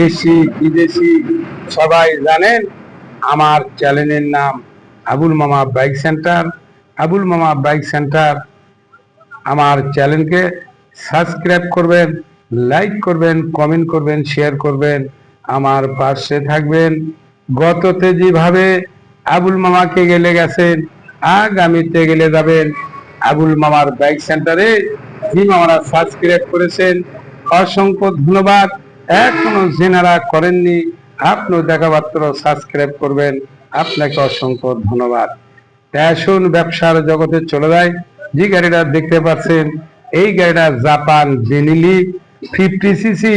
দেশি, বিদেশি, সবাই জানেন আমার চ্যানেলের নাম আবুল মামা বাইক সেন্টার। আবুল মামা বাইক সেন্টার আমার চ্যানেলকে সাবস্ক্রাইব করবেন, লাইক করবেন, কমেন্ট করবেন, শেয়ার করবেন, আমার পাশে থাকবেন। গততে যেভাবে আবুল মামাকে গেলে গেছেন, আগামীতে গেলে যাবেন আবুল মামার বাইক সেন্টারে। যে মামারা সাবস্ক্রাইব করেছেন, অসংখ্য ধন্যবাদ। এখনও জেনারা করেননি। আপনিও দেখা মাত্র সাবস্ক্রাইব করবেন। আপনাকে অসংখ্য ধন্যবাদ। ফ্যাশন ব্যবসার জগতে চলে যায়। যে গাড়িটা দেখতে পাচ্ছেন, এই গাড়িটা জাপান জেনিলি ফিফটি সিসি,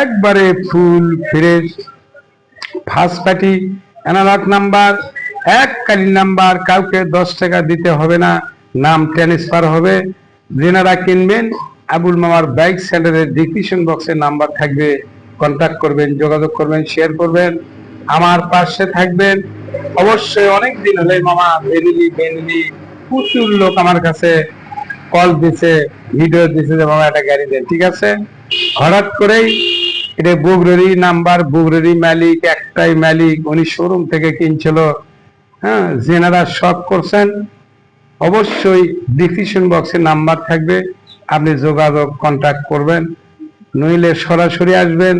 একবারে full fresh, first party analog number এক কালীন নাম্বার কাউকে দশ টাকা দিতে হবে না, নাম ট্রান্সফার হবে। যেনারা কিনবেন আবুল মামার বাইক সেন্টারের ডিসক্রিপশন বক্সে নাম্বার থাকবে কন্ট্যাক্ট করবেন, যোগাযোগ করবেন শেয়ার করবেন, আমার পাশে থাকবেন। অবশ্যই অনেক দিন হলে মামা বেরিলি বেরিলি প্রচুর লোক আমার কাছে কল দিছে ভিডিও দিছে যে মামা একটা গাড়ি দেন, ঠিক আছে? হঠাৎ করেই এটা বুগরেরই নাম্বার বুগরেরই মালিক, একটাই মালিক, উনি শোরুম থেকে কিনছিল। হ্যাঁ যেনারা শখ করছেন, অবশ্যই ডিসক্রিপশন বক্সে নাম্বার থাকবে। আপনি যোগাযোগ কন্ট্যাক্ট করবেন, নইলে সরাসরি আসবেন,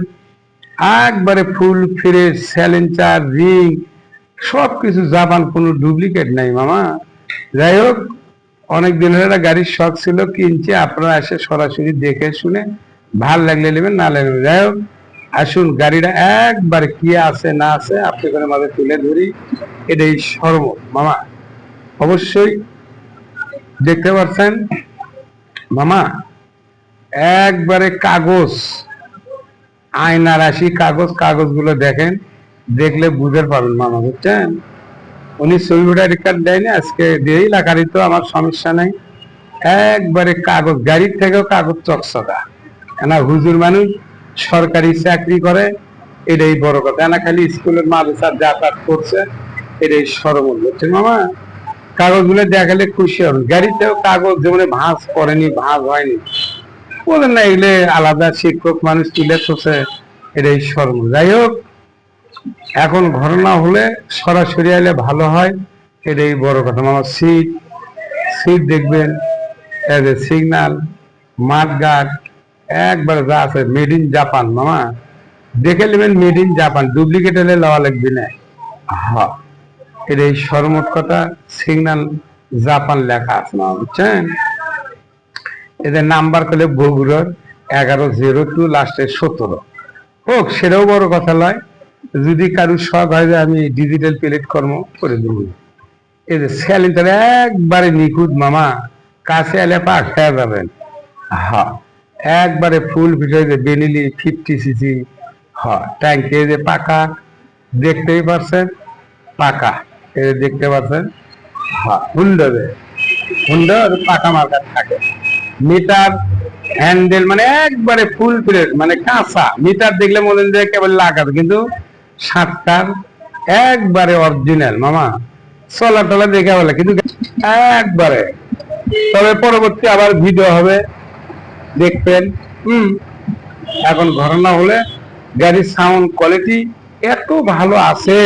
একবারে ফুল ফিরে স্যালেঞ্চার রিং সব কিছু জাপান কোনো ডুপ্লিকেট নাই মামা। যাই হোক অনেক দিন হলে একটা গাড়ির শখ ছিল, কিনছে, আপনারা এসে সরাসরি দেখে শুনে ভালো লাগলে নেবেন, না লাগলে যাই হোক, আসুন, গাড়িটা একবার কি আছে, না আছে, আপনাদের মাঝে তুলে ধরি, এটাই সর্ব মামা, অবশ্যই দেখতে পাচ্ছেন মামা, একবারে কাগজ, আয়না রাশি, কাগজ, কাগজগুলো দেখেন, দেখলে বুঝতে পারবেন মামা, বুঝছেন? উনি ছবি ভোটার রেকর্ড দেয়নি আজকে দিয়েই লাগারই তো আমার সমস্যা নাই। একবারে কাগজ, গাড়ির থেকেও কাগজ চকচকা। না হুজুর মানুষ সরকারি চাকরি করে, এটাই বড় কথা। না খালি স্কুলের মাদ্রাসার যাতায়াত করছে, এটাই সরমূল, বুঝছেন মামা? কাগজগুলো দেখালে খুশি হবেন। গাড়িতেও কাগজ যেমন ভাঁজ করেনি, ভাঁজ হয়নি। বলেন না, এগুলো আলাদা শিক্ষক মানুষ তুলে থসে এটাই সরমূল যাই হোক, এখন ঘটনা হলে সরাসরি আইলে ভালো হয়, এটাই বড় কথা। মামা সিট সিট দেখবেন সিগনাল মাঠ গার্ড একবার যা আছে মেড ইন জাপান মামা। দেখে নেবেন মেড ইন জাপান ডুপ্লিকেট হলে লওয়া লাগবে না। হ্যাঁ এটাই সর্বমোট কথা সিগনাল জাপান লেখা আছে মামা বুঝছেন? এদের নাম্বার করলে বগুড়ার এগারো জিরো টু লাস্টে সতেরো। হোক, সেটাও বড় কথা নয়। যদি কারুর শখ হয় যে আমি ডিজিটাল প্ল্যাটফর্ম করে দেবো। এই যে স্যালিনটা একবারে নিখুঁত মামা, কাছে এলে পা খেয়ে যাবেন। হ্যাঁ একবারে ফুল ভিতরে যে বেনিলি ফিফটি সিসি হ্যাঁ ট্যাঙ্কে যে পাকা, দেখতেই পারছেন, পাকা। এই দেখতে পাচ্ছেন হ্যাঁ। হুন্ডারে পাকা থাকে। মিটার হ্যান্ডেল মানে একবারে ফুল প্লেট মানে কাঁচা। মিটার দেখলে মনে হয় কেবল কিন্তু সাতটার একবারে অরিজিনাল মামা। চলা টলা দেখে বলে কিন্তু একবারে। তবে পরবর্তী আবার ভিডিও হবে দেখবেন। হুম। এখন ঘটনা হলে গাড়ির সাউন্ড কোয়ালিটি এত ভালো আছে।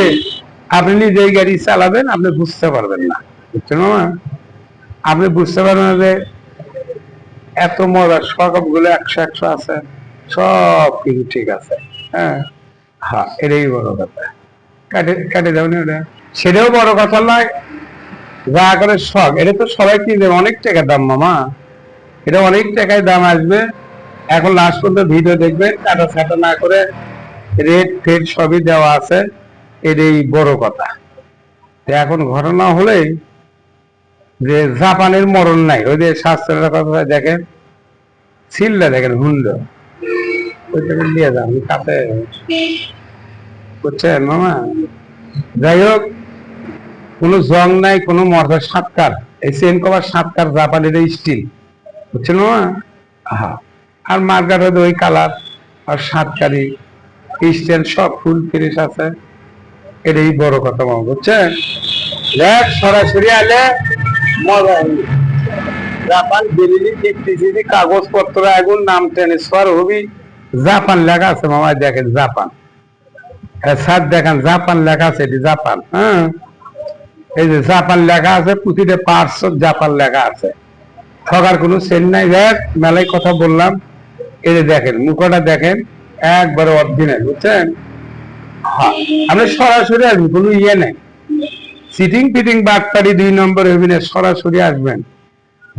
আপনি নিজেই গাড়ি চালাবেন, আপনি বুঝতে পারবেন না। বুঝছেন মামা? আপনি বুঝতে পারবেন না যে এত মজা সবগুলো একশো একশো আছে, সব কিছু ঠিক আছে। হ্যাঁ? হ্যাঁ এটাই বড় কথা। কাটে কাটে যাও না ওটা। সেটাও বড় কথা নয়। যা করে শখ এটা তো সবাই কিনবে অনেক টাকা দাম মামা। এটা অনেক টাকায় দাম আসবে। এখন লাস্ট পর্যন্ত ভিডিও দেখবেন কাটা ছাটা না করে রেট ফেট সবই দেওয়া আছে। এটাই বড় কথা। তো এখন ঘটনা হলেই যে জাপানের মরণ নাই ওই যে শাস্ত্রের কথা দেখেন সিল্লা দেখেন হুন্ড। ওইটাকে নিয়ে যান কাছে বুঝছেন মামা? যাই হোক কোনো জং নাই কোনো মর্দা সাতকার। এই চেন কভার সাতকার জাপানের স্টিল। বুঝছেন মামা? হ্যাঁ আর হয়তো ওই কালার আর সাতকারি স্ট্যান্ড সব ফুল ফিনিশ আছে। এটাই বড় কথা মামা বুঝছেন? দেখ, সরাসরি আলে মজা হবে। জাপান দিল্লি টিকটিসি কাগজপত্র এখন নাম ট্রান্সফার হবি। জাপান লেখা আছে মামা দেখেন জাপান। স্যার দেখেন, জাপান লেখা আছে, এটি জাপান হ্যাঁ? এই যে জাপান লেখা আছে, প্রতিটা পার্টস জাপান লেখা আছে। ঠগার কোনো সেন নাই, দেখ, মেলায় কথা বললাম। এই যে দেখেন, মুখটা দেখেন, একবারে অরিজিনাল বুঝছেন? হ্যাঁ, আপনি সরাসরি আসবেন কোনো ইয়ে নেই। সিটিং ফিটিং বাটপাড়ি দুই নম্বর হবিনে সরাসরি আসবেন।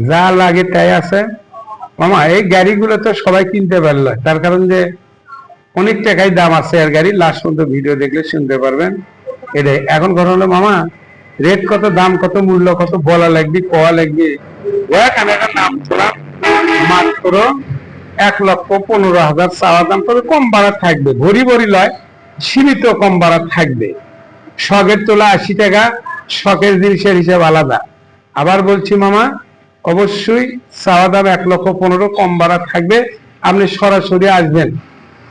যা লাগে তাই আছে। মামা এই গাড়িগুলো তো সবাই কিনতে পারল। তার কারণ যে অনেক টাকাই দাম আছে আর গাড়ি। লাস্ট পর্যন্ত ভিডিও দেখলে শুনতে পারবেন। এটাই এখন কথা হলো মামা রেট কত দাম কত মূল্য কত বলা লাগবে কোয়া লাগবে? আমি একটা নাম করলাম মাত্র এক লক্ষ পনেরো হাজার চাওয়া দাম। তবে কম ভাড়া থাকবে। ভরি ভরি লয়। সীমিত কম ভাড়া থাকবে। শখের তোলা আশি টাকা, শখের জিনিসের হিসাব আলাদা। আবার বলছি, মামা, অবশ্যই চাওয়া দাম এক লক্ষ পনেরো, কম ভাড়া থাকবে। আপনি সরাসরি আসবেন।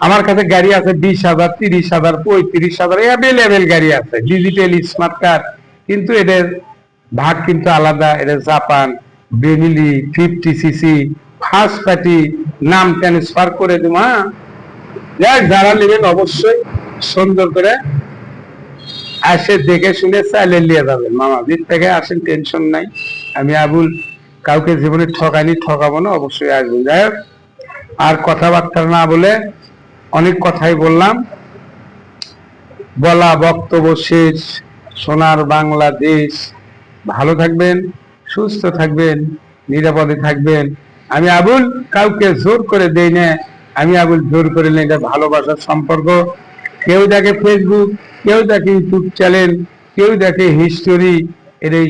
আমার কাছে গাড়ি আছে বিশ হাজার, তিরিশ হাজার, পঁয়ত্রিশ হাজার অ্যাভেলেবেল গাড়ি আছে ডিজিটাল স্মার্ট কার্ড কিন্তু এদের ভাগ কিন্তু আলাদা। এটা Japan, Benelli, fifty cc first party, নাম ট্রান্সফার করে দেবো হ্যাঁ? যারা নেবেন অবশ্যই সুন্দর করে আসে, দেখে শুনে চাইলে নিয়ে যাবেন। মামা দিক থেকে আসেন টেনশন নাই। আমি আবুল, কাউকে জীবনে ঠকানি ঠকাবো না, অবশ্যই আসবেন। যাই হোক, আর কথাবার্তা না বলে অনেক কথাই বললাম। বলা বক্তব্য শেষ। সোনার বাংলাদেশ। ভালো থাকবেন, সুস্থ থাকবেন, নিরাপদে থাকবেন। আমি আবুল, কাউকে জোর করে দেই না। আমি আবুল, জোর করে নেই। এটা ভালোবাসার সম্পর্ক। কেউ দেখে ফেসবুক কেউ দেখে ইউটিউব চ্যানেল কেউ দেখে হিস্টোরি এর এই